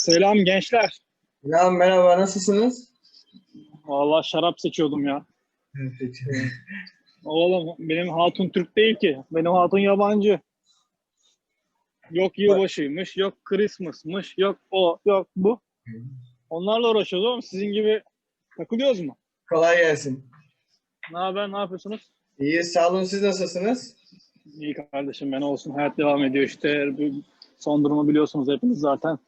Selam gençler. Ya merhaba, nasılsınız? Vallahi şarap seçiyordum ya. Oğlum benim hatun Türk değil ki. Benim hatun yabancı. Yok yılbaşıymış, yok Christmas'mış, yok o, yok bu. Onlarla uğraşıyoruz oğlum. Sizin gibi takılıyoruz mu? Kolay gelsin. Ne haber, ne yapıyorsunuz? İyi, sağ olun. Siz nasılsınız? İyi kardeşim ben olsun. Hayat devam ediyor işte. Bu son durumu biliyorsunuz hepiniz zaten.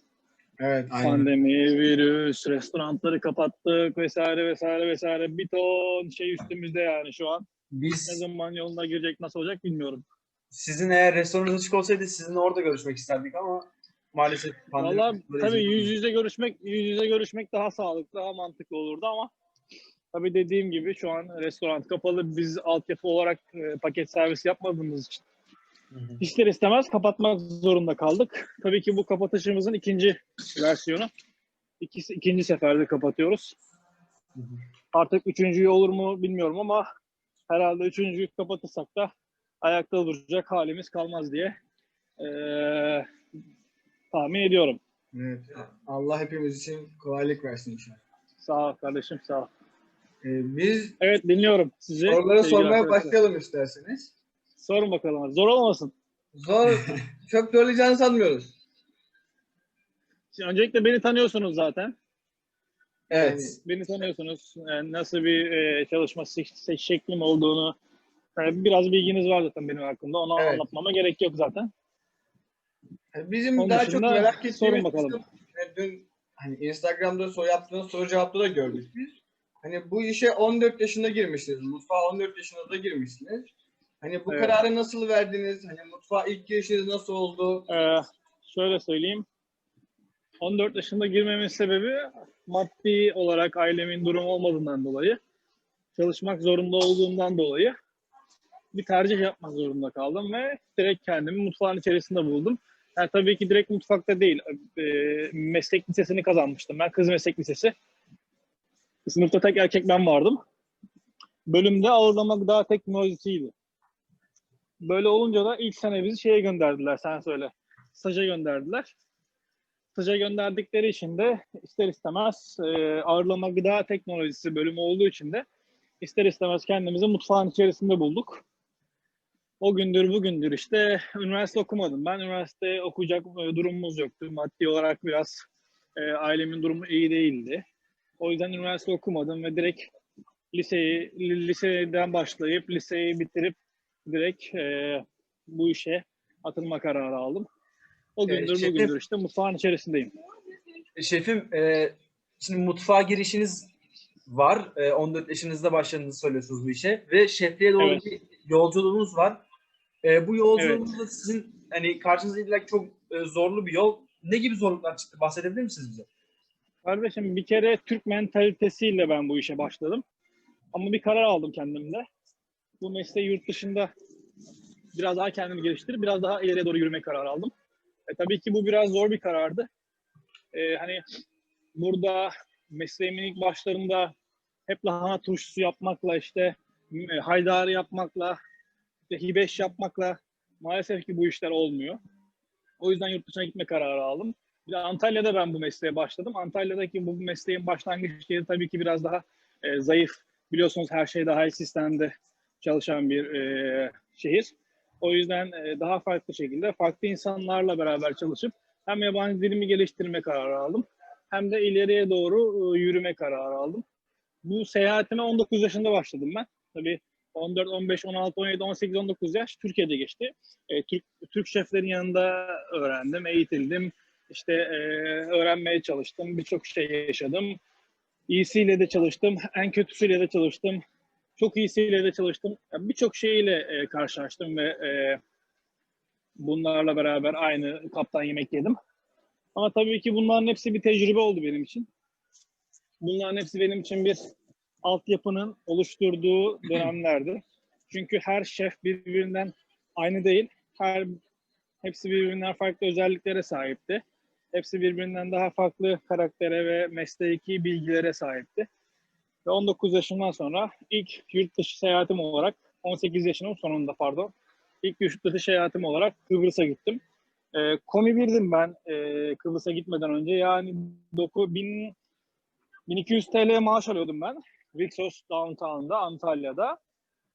Evet, Pandemi, virüs, restoranları kapattık vesaire vesaire vesaire. Bir ton şey üstümüzde yani şu an. Ne Biz zaman yoluna girecek, nasıl olacak bilmiyorum. sizin eğer restoranınız açık olsaydı sizinle orada görüşmek isterdik ama maalesef pandemi Valla tabii yüz yüze görüşmek yüz yüze görüşmek daha sağlıklı, daha mantıklı olurdu ama tabii dediğim gibi şu an restoran kapalı. Biz altyapı olarak e, paket servis yapmadığımız için. İster istemez kapatmak zorunda kaldık. Tabii ki bu kapatışımızın ikinci versiyonu. İkisi, ikinci seferde kapatıyoruz. Artık üçüncüyü olur mu bilmiyorum ama herhalde üçüncüyü kapatırsak da ayakta duracak halimiz kalmaz diye eee, tahmin ediyorum. Evet. Allah hepimiz için kolaylık versin inşallah. Sağ ol kardeşim sağ ol. Ee, biz Evet dinliyorum sizi. soruları sormaya arkadaşlar. başlayalım isterseniz. Sorun bakalım. Zor olmasın. Zor, çok zorlayacağını sanmıyoruz. Şimdi öncelikle beni tanıyorsunuz zaten. Evet. Beni tanıyorsunuz. Yani nasıl bir e, çalışma se- şeklim olduğunu yani biraz bilginiz var zaten benim hakkında. Onu Evet. anlatmama gerek yok zaten. Bizim Onun daha çok merak sorun ettiğimiz bakalım. e, dün hani Instagram'da soru yaptığınız soru cevapta da gördük biz. Hani bu işe 14 yaşında girmişsiniz. Mutfağa 14 yaşında da Hani bu Evet. kararı nasıl verdiniz? Hani mutfağa ilk girişiniz nasıl oldu? Ee, şöyle söyleyeyim. 14 yaşında girmemin sebebi maddi olarak ailemin durumu olmadığından dolayı, çalışmak zorunda olduğumdan dolayı bir tercih yapmak zorunda kaldım ve direkt kendimi mutfağın içerisinde buldum. Yani tabii ki direkt mutfakta değil, e, meslek lisesini kazanmıştım. Ben kız meslek lisesi. Sınıfta tek erkek ben vardım. Bölümde ağırlama gıda teknolojisiydi. Böyle olunca da ilk sene bizi şeye gönderdiler sen söyle. Staja gönderdiler. Staja gönderdikleri için de ister istemez e, ağırlama gıda teknolojisi bölümü olduğu için de ister istemez kendimizi mutfağın içerisinde bulduk. O gündür bugündür işte üniversite okumadım. Ben üniversite okuyacak e, durumumuz yoktu. Maddi olarak biraz e, ailemin durumu iyi değildi. O yüzden üniversite okumadım ve direkt liseyi li- liseden başlayıp liseyi bitirip direkt e, bu işe atılma kararı aldım. O Evet, gündür şefim- bugündür işte mutfağın içerisindeyim. Şefim, e, şimdi mutfağa girişiniz var. E, 14 yaşınızda başladığınızı söylüyorsunuz bu işe ve şefliğe doğru Evet. bir yolculuğunuz var. E, bu yolculuğunuzda sizin hani karşınıza illa ki çok e, zorlu bir yol. Ne gibi zorluklar çıktı? Bahsedebilir misiniz bize? Kardeşim bir kere Türk mentalitesiyle ben bu işe başladım. Ama bir karar aldım kendimde. Bu mesleği yurt dışında biraz daha kendimi geliştirip biraz daha ileriye doğru yürüme kararı aldım. E, tabii ki bu biraz zor bir karardı. E, hani burada mesleğimin ilk başlarında hep lahana turşusu yapmakla işte e, haydari yapmakla işte hibeş yapmakla maalesef ki bu işler olmuyor. O yüzden yurt dışına gitme kararı aldım. Bir de Antalya'da ben bu mesleğe başladım. Antalya'daki bu mesleğin başlangıç yeri tabii ki biraz daha e, zayıf. Biliyorsunuz her şey daha iyi sistemde çalışan bir e, şehir. O yüzden e, daha farklı şekilde farklı insanlarla beraber çalışıp hem yabancı dilimi geliştirme kararı aldım hem de ileriye doğru e, yürüme kararı aldım. Bu seyahatime 19 yaşında başladım ben. Tabii 14, 15, 16, 17, 18, 19 yaş Türkiye'de geçti. E, Türk, Türk şeflerin yanında öğrendim, eğitildim. İşte e, öğrenmeye çalıştım, birçok şey yaşadım. İyisiyle de çalıştım, en kötüsüyle de çalıştım. Çok iyisiyle de çalıştım. Birçok şeyle e, karşılaştım ve e, bunlarla beraber aynı kaptan yemek yedim. Ama tabii ki bunların hepsi bir tecrübe oldu benim için. Bunların hepsi benim için bir altyapının oluşturduğu dönemlerdi. Çünkü her şef birbirinden aynı değil. Her hepsi birbirinden farklı özelliklere sahipti. Hepsi birbirinden daha farklı karaktere ve mesleki bilgilere sahipti. Ve 19 yaşından sonra ilk yurt dışı seyahatim olarak 18 yaşının sonunda pardon ilk yurt dışı seyahatim olarak Kıbrıs'a gittim. E, komi 1'dim ben e, Kıbrıs'a gitmeden önce. Yani doku, bin, 1200 TL maaş alıyordum ben. Rixos Downtown'da, Antalya'da.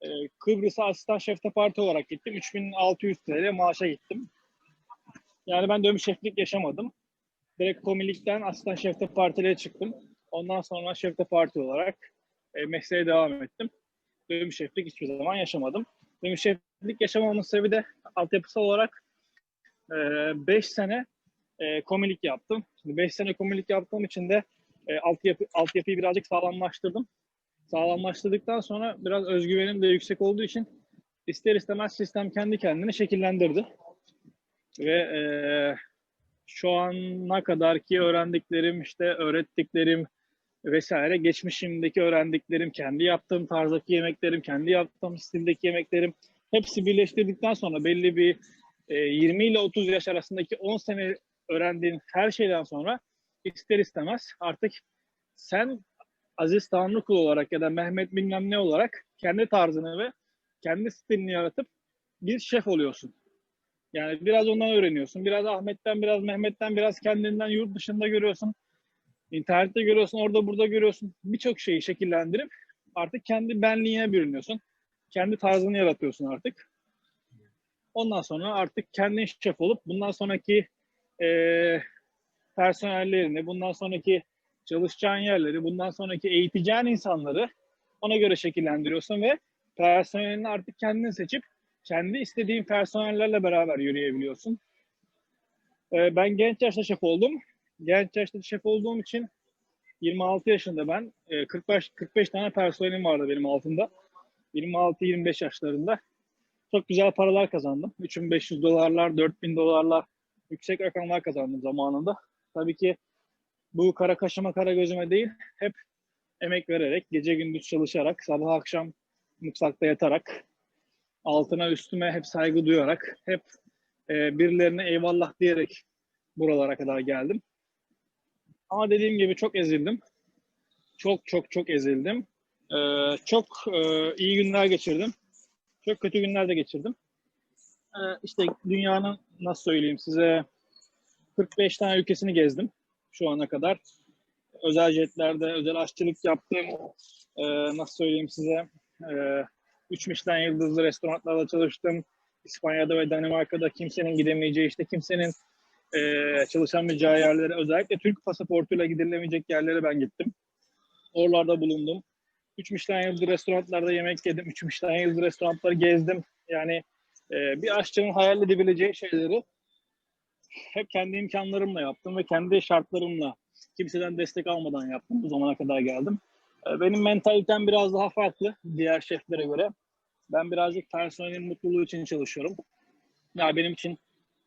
E, Kıbrıs'a asistan şefte parti olarak gittim. 3600 TL maaşa gittim. Yani ben dövüş şeflik yaşamadım. Direkt komilikten asistan şefte partiliğe çıktım. Ondan sonra şefte parti olarak e, mesleğe devam ettim. Dövüş şeflik hiçbir zaman yaşamadım. Dövüş şeflik yaşamamın sebebi de altyapısal olarak 5 sene e, komilik yaptım. 5 sene komilik yaptığım için de e, altyapı, altyapıyı birazcık sağlamlaştırdım. Sağlamlaştırdıktan sonra biraz özgüvenim de yüksek olduğu için ister istemez sistem kendi kendini şekillendirdi. Ve e, şu ana kadarki öğrendiklerim, işte öğrettiklerim vesaire, geçmişimdeki öğrendiklerim, kendi yaptığım tarzdaki yemeklerim, kendi yaptığım stildeki yemeklerim hepsi birleştirdikten sonra belli bir e, 20 ile 30 yaş arasındaki 10 sene öğrendiğin her şeyden sonra ister istemez artık sen Aziz Tanrıkul olarak ya da Mehmet bilmem ne olarak kendi tarzını ve kendi stilini yaratıp bir şef oluyorsun. Yani biraz ondan öğreniyorsun. Biraz Ahmet'ten, biraz Mehmet'ten, biraz kendinden yurt dışında görüyorsun. İnternette görüyorsun, orada burada görüyorsun. Birçok şeyi şekillendirip artık kendi benliğine bürünüyorsun. Kendi tarzını yaratıyorsun artık. Ondan sonra artık kendin şef olup bundan sonraki eee personellerini, bundan sonraki çalışacağın yerleri, bundan sonraki eğiteceğin insanları ona göre şekillendiriyorsun ve personelini artık kendin seçip kendi istediğin personellerle beraber yürüyebiliyorsun. Ee, ben genç yaşta şef oldum. Genç yaşta şef olduğum için 26 yaşında ben, e, 45 45 tane personelim vardı benim altında. 26-25 yaşlarında. Çok güzel paralar kazandım. 3500 dolarlar, 4000 dolarlar, yüksek rakamlar kazandım zamanında. Tabii ki bu kara kaşıma kara gözüme değil, hep emek vererek, gece gündüz çalışarak, sabah akşam mutfakta yatarak, altına üstüme hep saygı duyarak, hep e, birilerine eyvallah diyerek buralara kadar geldim. Ama dediğim gibi çok ezildim. Çok çok çok ezildim. Ee, çok e, iyi günler geçirdim. Çok kötü günler de geçirdim. Ee, işte dünyanın nasıl söyleyeyim size 45 tane ülkesini gezdim şu ana kadar. Özel jetlerde özel aşçılık yaptım. Ee, nasıl söyleyeyim size? Ee, üç Michelin yıldızlı restoranlarda çalıştım. İspanya'da ve Danimarka'da kimsenin gidemeyeceği işte kimsenin e, çalışamayacağı yerlere özellikle Türk pasaportuyla gidilemeyecek yerlere ben gittim. Oralarda bulundum. Üç Michelin yıldızlı restoranlarda yemek yedim. Üç Michelin yıldızlı restoranları gezdim. Yani e, bir aşçının hayal edebileceği şeyleri hep kendi imkanlarımla yaptım ve kendi şartlarımla kimseden destek almadan yaptım. Bu zamana kadar geldim. E, benim mentalitem biraz daha farklı diğer şeflere göre. Ben birazcık personelin mutluluğu için çalışıyorum. Ya benim için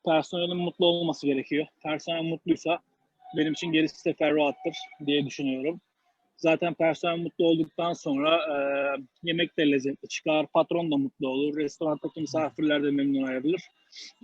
personelin mutlu olması gerekiyor. Personel mutluysa benim için gerisi teferruattır diye düşünüyorum. Zaten personel mutlu olduktan sonra e, yemek de lezzetli çıkar, patron da mutlu olur, restorandaki misafirler de memnun ayrılır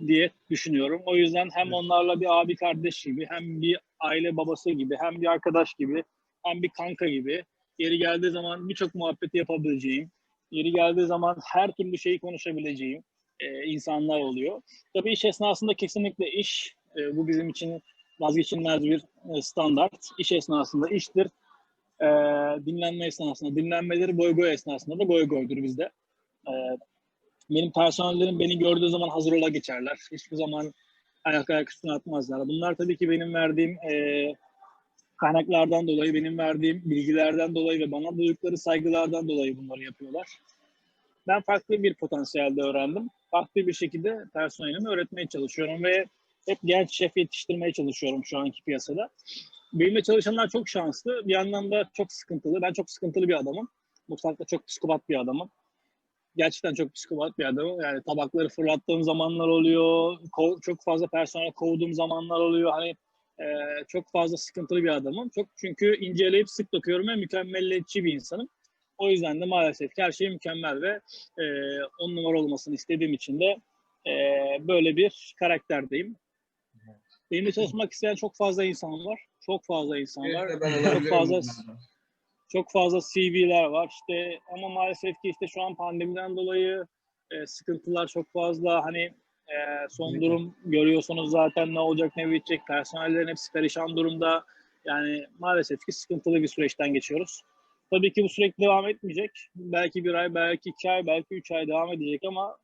diye düşünüyorum. O yüzden hem onlarla bir abi kardeş gibi, hem bir aile babası gibi, hem bir arkadaş gibi, hem bir kanka gibi yeri geldiği zaman birçok muhabbeti yapabileceğim, yeri geldiği zaman her türlü şeyi konuşabileceğim e, insanlar oluyor. Tabii iş esnasında kesinlikle iş, e, bu bizim için vazgeçilmez bir e, standart. İş esnasında iştir. E, dinlenme esnasında dinlenmeleri, goy goy esnasında da goy goydur bizde. E, benim personellerim beni gördüğü zaman hazır ola geçerler. Hiçbir zaman ayak ayak üstüne atmazlar. Bunlar tabii ki benim verdiğim e, kaynaklardan dolayı, benim verdiğim bilgilerden dolayı ve bana duydukları saygılardan dolayı bunları yapıyorlar. Ben farklı bir potansiyelde öğrendim. Farklı bir şekilde personelimi öğretmeye çalışıyorum ve hep genç şef yetiştirmeye çalışıyorum şu anki piyasada. Benimle çalışanlar çok şanslı. Bir yandan da çok sıkıntılı. Ben çok sıkıntılı bir adamım. Mutfakta çok psikopat bir adamım. Gerçekten çok psikopat bir adamım. Yani tabakları fırlattığım zamanlar oluyor. Çok fazla personel kovduğum zamanlar oluyor. Hani e, çok fazla sıkıntılı bir adamım. Çok çünkü inceleyip sık dokuyorum ve mükemmelliyetçi bir insanım. O yüzden de maalesef her şey mükemmel ve e, on numara olmasını istediğim için de e, böyle bir karakterdeyim. Benimle çalışmak isteyen çok fazla insan var. Çok fazla insan var. Evet, Çok fazla çok fazla CV'ler var. İşte ama maalesef ki işte şu an pandemiden dolayı e, sıkıntılar çok fazla. Hani Ee, son durum görüyorsunuz zaten ne olacak ne bitecek. Personellerin hepsi perişan durumda. Yani maalesef ki sıkıntılı bir süreçten geçiyoruz. Tabii ki bu sürekli devam etmeyecek. Belki bir ay, belki iki ay, belki üç ay devam edecek ama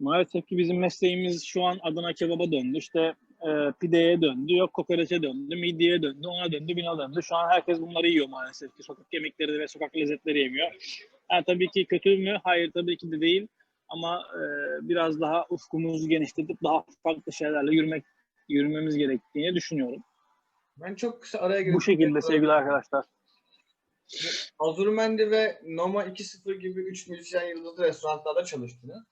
maalesef ki bizim mesleğimiz şu an Adana kebaba döndü. İşte e, pideye döndü, yok kokoreçe döndü, midyeye döndü, ona döndü, bina döndü. Şu an herkes bunları yiyor maalesef ki. Sokak yemekleri ve sokak lezzetleri yemiyor. Yani tabii ki kötü mü? Hayır tabii ki de değil. Ama e, biraz daha ufkumuzu genişletip daha farklı şeylerle yürümek yürümemiz gerektiğini düşünüyorum. Ben çok kısa araya girip Bu şekilde sevgili arkadaşlar. Azurmendi ve Noma 2.0 gibi 3 müzisyen yıldızlı restoranlarda çalıştınız.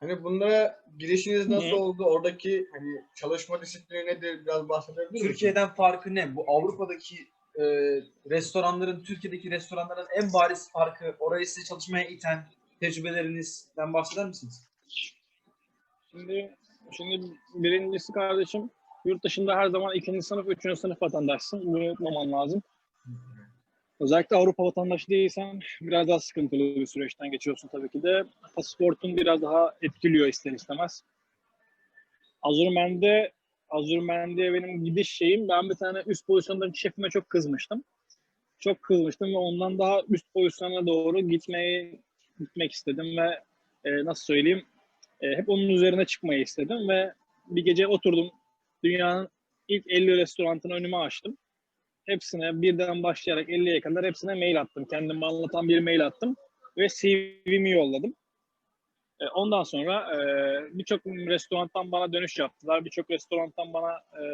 Hani bunlara girişiniz nasıl Hı. oldu? Oradaki hani çalışma disiplini nedir? Biraz bahsedebilir misiniz? Türkiye'den farkı ne? Bu Avrupa'daki e, restoranların Türkiye'deki restoranların en bariz farkı, orayı size çalışmaya iten tecrübelerinizden bahseder misiniz? Şimdi şimdi birincisi kardeşim yurt dışında her zaman ikinci sınıf, üçüncü sınıf vatandaşsın. Bunu unutmaman lazım. Özellikle Avrupa vatandaşı değilsen biraz daha sıkıntılı bir süreçten geçiyorsun tabii ki de. Pasaportun biraz daha etkiliyor ister istemez. Azurmen'de Azurmen'de benim gidiş şeyim ben bir tane üst pozisyondaki şefime çok kızmıştım. Çok kızmıştım ve ondan daha üst pozisyona doğru gitmeyi gitmek istedim ve e, nasıl söyleyeyim e, hep onun üzerine çıkmayı istedim ve bir gece oturdum. Dünyanın ilk 50 restoranını önüme açtım. Hepsine birden başlayarak 50'ye kadar hepsine mail attım. Kendimi anlatan bir mail attım ve CV'mi yolladım. E, ondan sonra e, birçok restorandan bana dönüş yaptılar. Birçok restorandan bana e,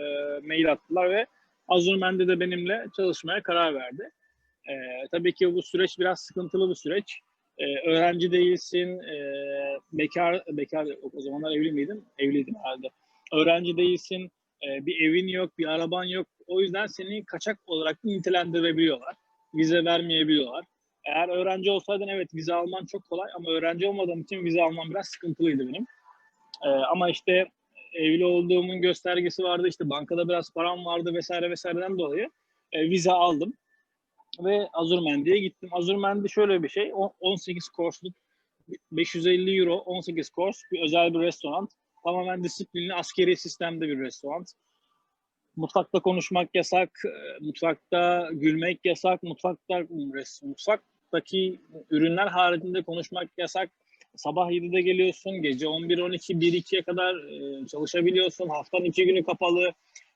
mail attılar ve Azurmen'de de benimle çalışmaya karar verdi. Tabii ki bu süreç biraz sıkıntılı bir süreç. Öğrenci değilsin, bekar, bekar o zamanlar evli miydim? Evliydim herhalde. Öğrenci değilsin, e, bir evin yok, bir araban yok. O yüzden seni kaçak olarak nitelendirebiliyorlar. Vize vermeyebiliyorlar. Eğer öğrenci olsaydın evet vize alman çok kolay ama öğrenci olmadığım için vize almam biraz sıkıntılıydı benim. E, ama işte evli olduğumun göstergesi vardı, işte bankada biraz param vardı vesaire vesaireden dolayı e, vize aldım ve Azurmendi'ye gittim. Azurmendi şöyle bir şey, o- 18 course'luk 550 euro 18 course bir özel bir restoran. Tamamen disiplinli askeri sistemde bir restoran. Mutfakta konuşmak yasak, e, mutfakta gülmek yasak, mutfakta res- mutfaktaki ürünler haricinde konuşmak yasak. Sabah 7'de geliyorsun, gece 11, 12, 1, 2'ye kadar e, çalışabiliyorsun. Haftanın iki günü kapalı.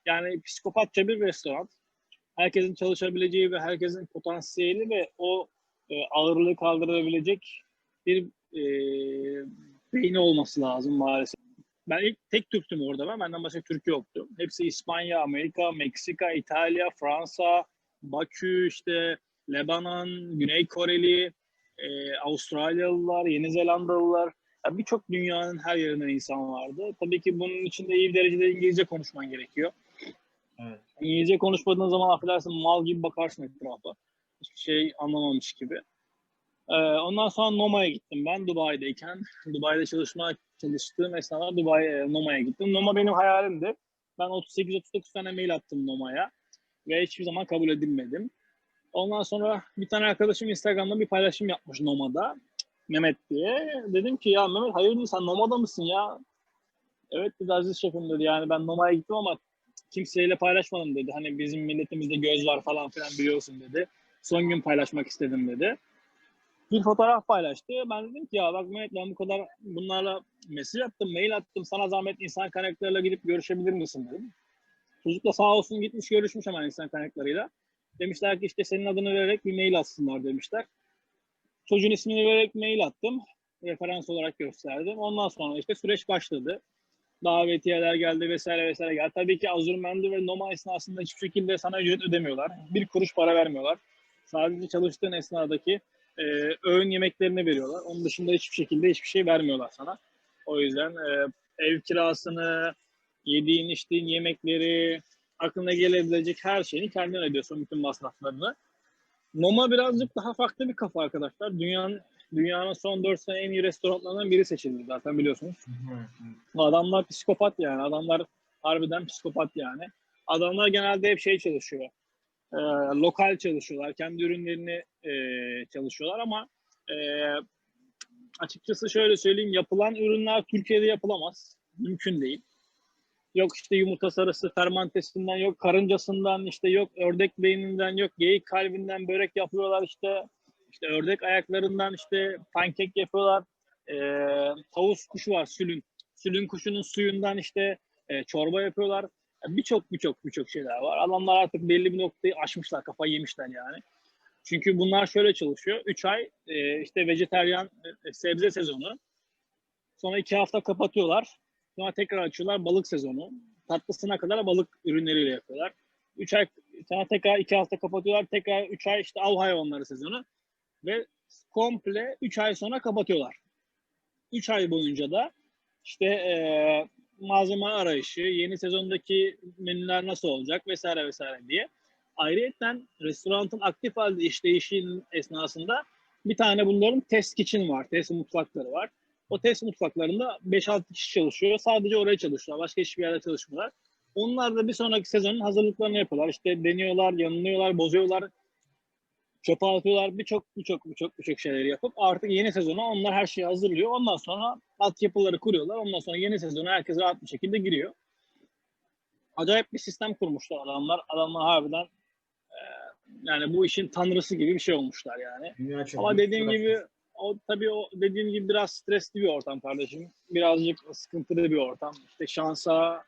Yani psikopatça bir restoran. Herkesin çalışabileceği ve herkesin potansiyeli ve o e, ağırlığı kaldırabilecek bir e, beyni olması lazım maalesef. Ben ilk tek Türktüm orada ben. Benden başka Türk yoktu. Hepsi İspanya, Amerika, Meksika, İtalya, Fransa, Bakü, işte Lebanon, Güney Koreli, e, Avustralyalılar, Yeni Zelandalılar. Ya Birçok dünyanın her yerinden insan vardı. Tabii ki bunun içinde iyi bir derecede İngilizce konuşman gerekiyor. Evet. İngilizce konuşmadığın zaman affedersin mal gibi bakarsın etrafa. Hiçbir şey anlamamış gibi. Ee, ondan sonra Noma'ya gittim ben Dubai'deyken. Dubai'de çalışma çalıştığım esnada Dubai e, Noma'ya gittim. Noma benim hayalimdi. Ben 38-39 tane mail attım Noma'ya ve hiçbir zaman kabul edilmedim. Ondan sonra bir tane arkadaşım Instagram'da bir paylaşım yapmış Noma'da. Mehmet diye. Dedim ki ya Mehmet hayırdır sen Noma'da mısın ya? Evet dedi Aziz Şefim dedi yani ben Noma'ya gittim ama kimseyle paylaşmadım dedi. Hani bizim milletimizde göz var falan filan biliyorsun dedi. Son gün paylaşmak istedim dedi. Bir fotoğraf paylaştı. Ben dedim ki ya bak Mehmet ben bu kadar bunlarla mesaj attım, mail attım. Sana zahmet insan kaynaklarıyla gidip görüşebilir misin dedim. Çocuk da sağ olsun gitmiş görüşmüş hemen insan kaynaklarıyla. Demişler ki işte senin adını vererek bir mail atsınlar demişler. Çocuğun ismini vererek mail attım. Referans olarak gösterdim. Ondan sonra işte süreç başladı davetiyeler geldi vesaire vesaire geldi. Tabii ki Azure Mendi ve Noma esnasında hiçbir şekilde sana ücret ödemiyorlar. Bir kuruş para vermiyorlar. Sadece çalıştığın esnadaki e, öğün yemeklerini veriyorlar. Onun dışında hiçbir şekilde hiçbir şey vermiyorlar sana. O yüzden e, ev kirasını, yediğin içtiğin yemekleri, aklına gelebilecek her şeyini kendin ödüyorsun bütün masraflarını. Noma birazcık daha farklı bir kafa arkadaşlar. Dünyanın dünyanın son 4 sene en iyi restoranlarından biri seçildi zaten biliyorsunuz. Adamlar psikopat yani. Adamlar harbiden psikopat yani. Adamlar genelde hep şey çalışıyor. Ee, lokal çalışıyorlar. Kendi ürünlerini e, çalışıyorlar ama e, açıkçası şöyle söyleyeyim yapılan ürünler Türkiye'de yapılamaz. Mümkün değil. Yok işte yumurta sarısı fermantesinden, yok karıncasından, işte yok ördek beyninden, yok geyik kalbinden börek yapıyorlar işte. İşte ördek ayaklarından işte pankek yapıyorlar. Ee, tavus kuşu var sülün. Sülün kuşunun suyundan işte e, çorba yapıyorlar. Birçok birçok birçok şeyler var. Adamlar artık belli bir noktayı aşmışlar, kafayı yemişler yani. Çünkü bunlar şöyle çalışıyor. 3 ay e, işte vejeteryan e, sebze sezonu. Sonra 2 hafta kapatıyorlar. Sonra tekrar açıyorlar balık sezonu. Tatlısına kadar balık ürünleriyle yapıyorlar. 3 ay sonra tekrar 2 hafta kapatıyorlar. Tekrar 3 ay işte av hayvanları sezonu. Ve komple 3 ay sonra kapatıyorlar. 3 ay boyunca da işte e, malzeme arayışı, yeni sezondaki menüler nasıl olacak vesaire vesaire diye. Ayrıyeten restoranın aktif halde işleyişinin esnasında bir tane bunların test kitchen var, test mutfakları var. O test mutfaklarında 5-6 kişi çalışıyor. Sadece oraya çalışıyorlar. Başka hiçbir yerde çalışmıyorlar. Onlar da bir sonraki sezonun hazırlıklarını yapıyorlar. İşte deniyorlar, yanılıyorlar, bozuyorlar, çöpe atıyorlar. Birçok birçok birçok birçok şeyleri yapıp artık yeni sezona onlar her şeyi hazırlıyor. Ondan sonra altyapıları kuruyorlar. Ondan sonra yeni sezona herkes rahat bir şekilde giriyor. Acayip bir sistem kurmuşlar adamlar. Adamlar harbiden e, yani bu işin tanrısı gibi bir şey olmuşlar yani. Dünya Ama dediğim gibi o tabii o dediğim gibi biraz stresli bir ortam kardeşim. Birazcık sıkıntılı bir ortam. İşte şansa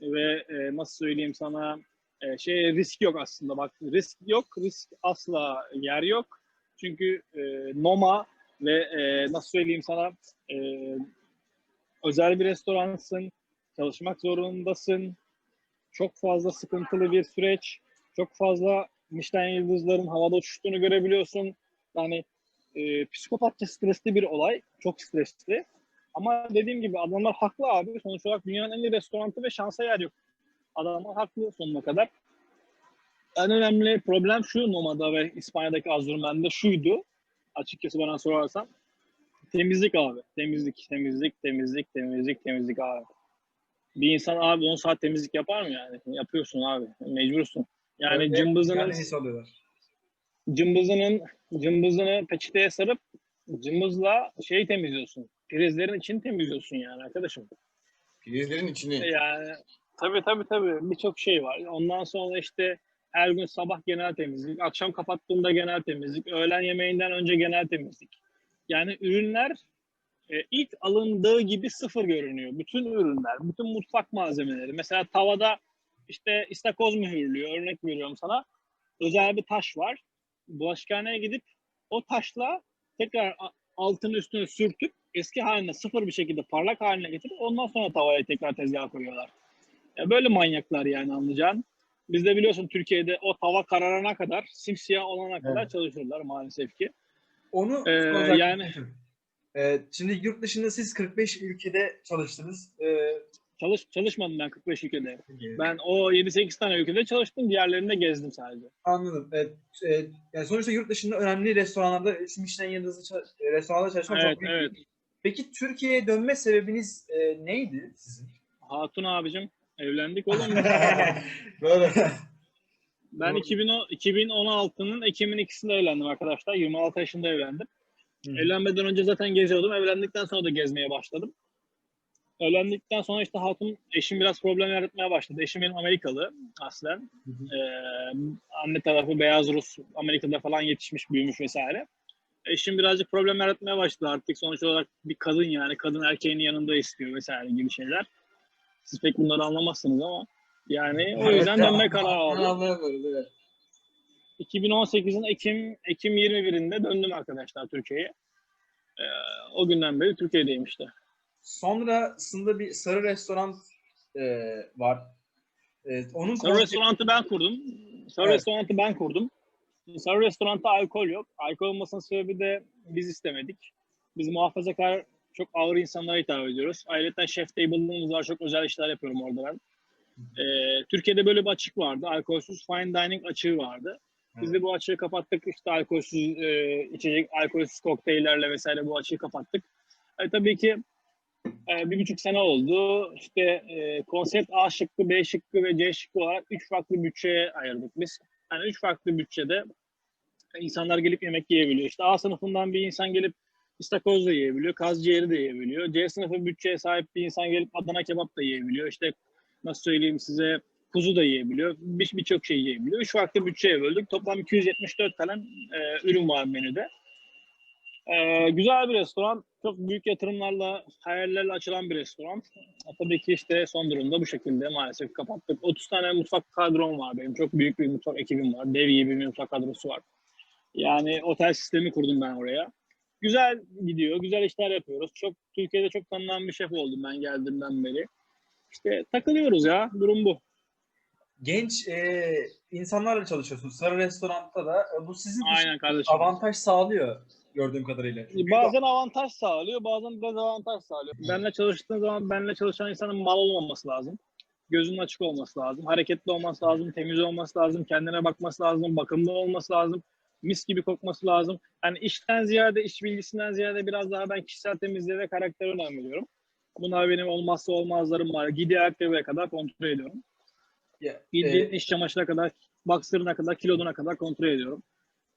ve e, nasıl söyleyeyim sana e, şey risk yok aslında. Bak risk yok, risk asla yer yok. Çünkü e, Noma ve e, nasıl söyleyeyim sana e, özel bir restoransın, çalışmak zorundasın. Çok fazla sıkıntılı bir süreç. Çok fazla Michelin yıldızların havada uçuştuğunu görebiliyorsun. Yani e, psikopatça stresli bir olay. Çok stresli. Ama dediğim gibi adamlar haklı abi. Sonuç olarak dünyanın en iyi restoranı ve şansa yer yok. Adamlar haklı sonuna kadar. En önemli problem şu Noma'da ve İspanya'daki Azurmen'de şuydu. Açıkçası bana sorarsan. Temizlik abi. Temizlik, temizlik, temizlik, temizlik, temizlik abi. Bir insan abi 10 saat temizlik yapar mı yani? Yapıyorsun abi. Mecbursun. Yani cımbızının müdahalesi alıyorlar. cımbızının cımbızını peçeteye sarıp cımbızla şey temizliyorsun. Prizlerin içini temizliyorsun yani arkadaşım. Prizlerin içini. Yani tabii tabii tabii birçok şey var. Ondan sonra işte her gün sabah genel temizlik, akşam kapattığında genel temizlik, öğlen yemeğinden önce genel temizlik. Yani ürünler e, ilk alındığı gibi sıfır görünüyor. Bütün ürünler, bütün mutfak malzemeleri. Mesela tavada işte istakoz mühürlüyor. Örnek veriyorum sana. Özel bir taş var. Bulaşıkhaneye gidip o taşla tekrar altını üstüne sürtüp eski haline sıfır bir şekilde parlak haline getirip ondan sonra tavaya tekrar tezgaha koyuyorlar. Ya böyle manyaklar yani anlayacağın. Biz de biliyorsun Türkiye'de o tava kararana kadar, simsiyah olana kadar Evet. çalışıyorlar maalesef ki. Onu Ee, yani- Ee, şimdi yurt dışında siz 45 ülkede çalıştınız. Ee, Çalış, çalışmadım ben 45 ülkede. Ben o 7-8 tane ülkede çalıştım. Diğerlerinde gezdim sadece. anladım. Evet, e, yani sonuçta yurt dışında önemli restoranlarda, Michelin yıldızlı ça- e, restoranlarda çalışmak Evet, çok büyük. evet. Peki Türkiye'ye dönme sebebiniz e, neydi sizin? Hatun abicim evlendik oğlum. Böyle. ben Doğru. 2010 2016'nın Ekim'in ikisinde evlendim arkadaşlar. 26 yaşında evlendim. Hı. Evlenmeden önce zaten geziyordum. Evlendikten sonra da gezmeye başladım. Evlendikten sonra işte hatun eşim biraz problem yaratmaya başladı. Eşim benim Amerikalı aslen. Hı Ee, anne tarafı beyaz Rus. Amerika'da falan yetişmiş, büyümüş vesaire. Eşim birazcık problem yaratmaya başladı artık. Sonuç olarak bir kadın yani. Kadın erkeğin yanında istiyor vesaire gibi şeyler. Siz pek bunları anlamazsınız ama yani o yüzden dönme kararı aldım. Anlayamıyoruz evet. 2018'in Ekim Ekim 21'inde döndüm arkadaşlar Türkiye'ye. Ee, o günden beri Türkiye'deyim işte. Sonrasında bir sarı restoran e, var. E, onun Sarı konsept- restoranı ben kurdum. Sarı Evet. restoranı ben kurdum. Sarı restoranda alkol yok. Alkol olmasının sebebi de biz istemedik. Biz muhafazakar çok ağır insanlara hitap ediyoruz. Ayrıca chef table'ımız var. Çok özel işler yapıyorum orada ben. Ee, Türkiye'de böyle bir açık vardı. Alkolsüz fine dining açığı vardı. Biz de bu açığı kapattık. İşte alkolsüz e, içecek, alkolsüz kokteyllerle vesaire bu açığı kapattık. E, tabii ki e, bir buçuk sene oldu. İşte e, konsept A şıkkı, B şıkkı ve C şıkkı olarak üç farklı bütçeye ayırdık biz. Yani üç farklı bütçede insanlar gelip yemek yiyebiliyor. İşte A sınıfından bir insan gelip istakoz da yiyebiliyor, kaz ciğeri de yiyebiliyor. C sınıfı bütçeye sahip bir insan gelip Adana kebap da yiyebiliyor. İşte nasıl söyleyeyim size kuzu da yiyebiliyor. Bir- Birçok şey yiyebiliyor. Üç farklı bütçeye böldük. Toplam 274 falan e, ürün var menüde. E, güzel bir restoran. Çok büyük yatırımlarla, hayallerle açılan bir restoran. Tabii ki işte son durumda bu şekilde maalesef kapattık. 30 tane mutfak kadrom var benim. Çok büyük bir mutfak ekibim var. Dev gibi bir mutfak kadrosu var. Yani otel sistemi kurdum ben oraya. Güzel gidiyor, güzel işler yapıyoruz. Çok Türkiye'de çok tanınan bir şef oldum ben geldiğimden beri. İşte takılıyoruz ya, durum bu. Genç e, insanlarla çalışıyorsunuz. Sarı Restorant'ta da e, bu sizin Aynen kardeşim. avantaj sağlıyor gördüğüm kadarıyla. Çünkü Bazen avantaj sağlıyor, bazen dezavantaj sağlıyor. Benle çalıştığın zaman benle çalışan insanın mal olmaması lazım. Gözünün açık olması lazım. Hareketli olması lazım, temiz olması lazım, kendine bakması lazım, bakımlı olması lazım. Mis gibi kokması lazım. Yani işten ziyade, iş bilgisinden ziyade biraz daha ben kişisel temizliğe ve karaktere önem veriyorum. Bunlar benim olmazsa olmazlarım var. Gidi ayakkabıya kadar kontrol ediyorum. Ya, Bildiğin e, iş çamaşırına kadar, boxer'ına kadar, kiloduna kadar kontrol ediyorum.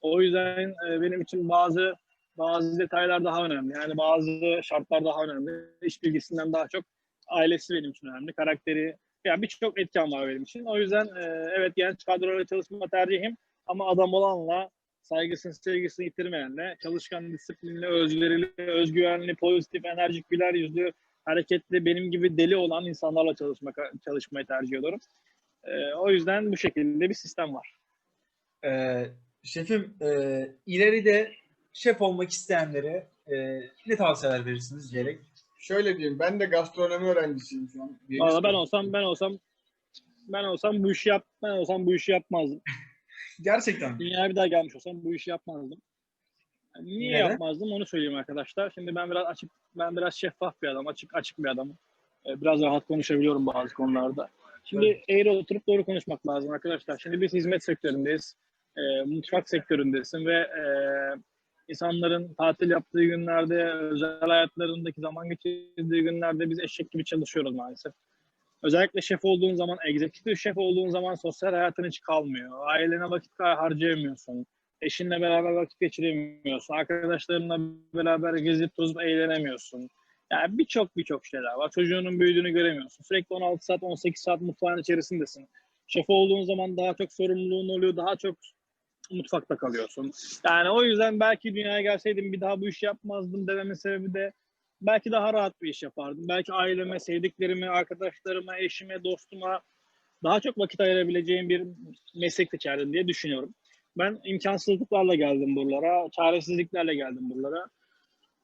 O yüzden e, benim için bazı bazı detaylar daha önemli. Yani bazı şartlar daha önemli. İş bilgisinden daha çok ailesi benim için önemli. Karakteri, yani birçok etken var benim için. O yüzden e, evet genç kadroyla çalışma tercihim ama adam olanla saygısını, sevgisini yitirmeyenle, çalışkan, disiplinli, özverili, özgüvenli, pozitif, enerjik, güler yüzlü, hareketli, benim gibi deli olan insanlarla çalışmak, çalışmayı tercih ediyorum. E, o yüzden bu şekilde bir sistem var. e, şefim e, ileride şef olmak isteyenlere e, ne tavsiyeler verirsiniz diyerek. Şöyle diyeyim ben de gastronomi öğrencisiyim şu an. Valla ben olsam ben olsam ben olsam bu işi yap ben olsam bu işi yapmazdım. Gerçekten. Dünyaya bir daha gelmiş olsam bu işi yapmazdım. Yani niye Neden? yapmazdım onu söyleyeyim arkadaşlar. Şimdi ben biraz açık ben biraz şeffaf bir adam, açık açık bir adamım. Ee, Biraz rahat konuşabiliyorum bazı konularda. Şimdi eğri oturup doğru konuşmak lazım arkadaşlar. Şimdi biz hizmet sektöründeyiz. Ee, mutfak sektöründesin ve e, insanların tatil yaptığı günlerde, özel hayatlarındaki zaman geçirdiği günlerde biz eşek gibi çalışıyoruz maalesef. Özellikle şef olduğun zaman, egzekutif şef olduğun zaman sosyal hayatın hiç kalmıyor. Ailene vakit harcayamıyorsun. Eşinle beraber vakit geçiremiyorsun. Arkadaşlarınla beraber gezip tozup eğlenemiyorsun. Yani birçok birçok şeyler var. Çocuğunun büyüdüğünü göremiyorsun. Sürekli 16 saat, 18 saat mutfağın içerisindesin. Şef olduğun zaman daha çok sorumluluğun oluyor. Daha çok mutfakta kalıyorsun. Yani o yüzden belki dünyaya gelseydim bir daha bu işi yapmazdım dememin sebebi de belki daha rahat bir iş yapardım. Belki aileme, sevdiklerime, arkadaşlarıma, eşime, dostuma daha çok vakit ayırabileceğim bir meslek seçerdim diye düşünüyorum. Ben imkansızlıklarla geldim buralara, çaresizliklerle geldim buralara.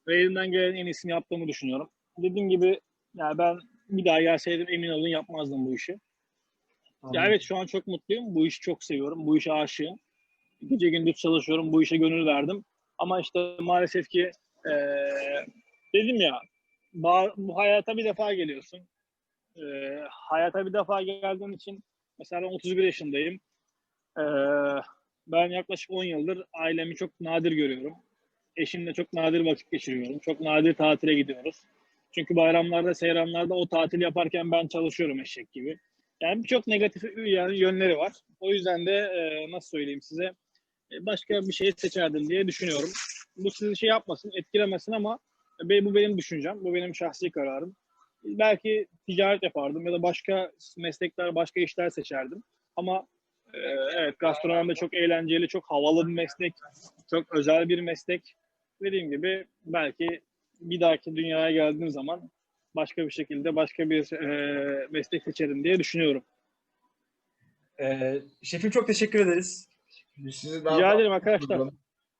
Ve elimden gelen en iyisini yaptığımı düşünüyorum. Dediğim gibi yani ben bir daha gelseydim emin olun yapmazdım bu işi. Ya evet şu an çok mutluyum. Bu işi çok seviyorum. Bu işe aşığım. Gece gündüz çalışıyorum. Bu işe gönül verdim. Ama işte maalesef ki eee, dedim ya bu hayata bir defa geliyorsun. Eee, hayata bir defa geldiğin için mesela ben 31 yaşındayım. Eee, ben yaklaşık 10 yıldır ailemi çok nadir görüyorum. Eşimle çok nadir vakit geçiriyorum. Çok nadir tatile gidiyoruz. Çünkü bayramlarda, seyranlarda o tatil yaparken ben çalışıyorum eşek gibi. Yani birçok negatif yani yönleri var. O yüzden de e, nasıl söyleyeyim size e, başka bir şey seçerdim diye düşünüyorum. Bu sizi şey yapmasın, etkilemesin ama e, bu benim düşüncem, bu benim şahsi kararım. Belki ticaret yapardım ya da başka meslekler, başka işler seçerdim. Ama e, evet gastronomi çok eğlenceli, çok havalı bir meslek, çok özel bir meslek. Dediğim gibi belki bir dahaki dünyaya geldiğim zaman başka bir şekilde başka bir e, meslek seçerim diye düşünüyorum. E, şefim çok teşekkür ederiz. Biz sizi daha Rica ederim arkadaşlar.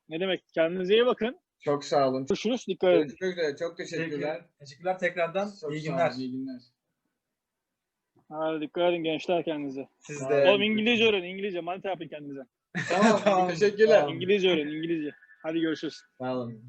Ne demek? Kendinize iyi bakın. Çok sağ olun. Görüşürüz. Dikkat edin. Görüşmek üzere. Çok teşekkürler. Teşekkürler. Tekrardan. Çok İyi sağ olun, günler. İyi günler. Hadi dikkat edin gençler kendinize. Siz de. olun. Oğlum İngilizce öğrenin. İngilizce. Manita yapın kendinize. Tamam. Tamam. Teşekkürler. Tamam. İngilizce öğrenin. İngilizce. Hadi görüşürüz. Sağ olun.